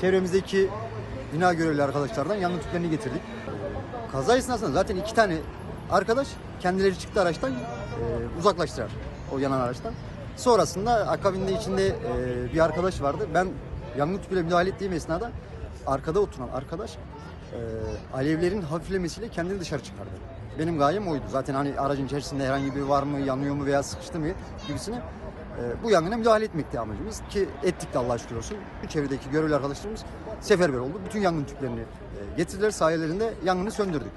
çevremizdeki bina görevli arkadaşlardan yangın tüplerini getirdik. Kaza esnasında zaten iki tane arkadaş kendileri çıktı araçtan e, uzaklaştılar o yanan araçtan. Sonrasında akabinde içinde e, bir arkadaş vardı. Ben yangın tüpüyle müdahale ettiğim esnada arkada oturan arkadaş e, alevlerin hafiflemesiyle kendini dışarı çıkardı. Benim gayem oydu. Zaten hani aracın içerisinde herhangi biri var mı, yanıyor mu veya sıkıştı mı gibisini e, bu yangına müdahale etmekti amacımız ki ettik de Allah'a şükür olsun. Bu çevredeki görevli arkadaşlarımız seferber oldu. Bütün yangın tüplerini e, getirdiler sayelerinde yangını söndürdük.